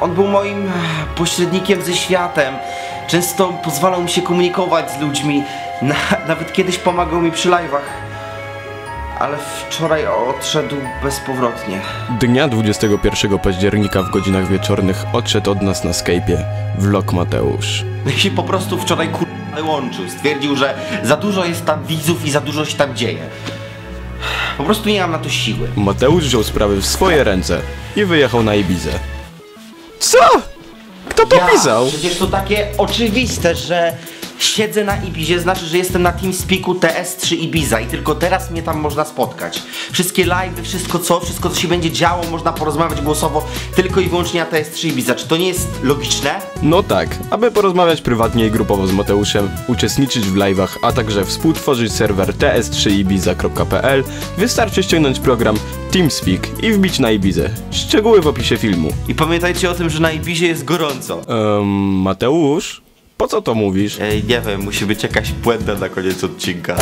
on był moim pośrednikiem ze światem. Często pozwalał mi się komunikować z ludźmi. Na, nawet kiedyś pomagał mi przy live'ach. Ale wczoraj odszedł bezpowrotnie. Dnia 21 października w godzinach wieczornych odszedł od nas na Skype'ie vlog Mateusz. I się po prostu wczoraj kur... wyłączył. Stwierdził, że za dużo jest tam widzów i za dużo się tam dzieje. Po prostu nie mam na to siły. Mateusz wziął sprawy w swoje ręce i wyjechał na Ibizę. Co? Kto to ja, pisał? Przecież to takie oczywiste, że siedzę na Ibizie, znaczy, że jestem na TeamSpeaku TS3 Ibiza i tylko teraz mnie tam można spotkać. Wszystkie live'y, wszystko co, wszystko co się będzie działo, można porozmawiać głosowo tylko i wyłącznie na TS3 Ibiza. Czy to nie jest logiczne? No tak, aby porozmawiać prywatnie i grupowo z Mateuszem, uczestniczyć w live'ach, a także współtworzyć serwer ts3ibiza.pl wystarczy ściągnąć program TeamSpeak i wbić na Ibizę. Szczegóły w opisie filmu. I pamiętajcie o tym, że na Ibizie jest gorąco. Ehm, Mateusz? Po co to mówisz? Ej, nie wiem, musi być jakaś błęda na koniec odcinka.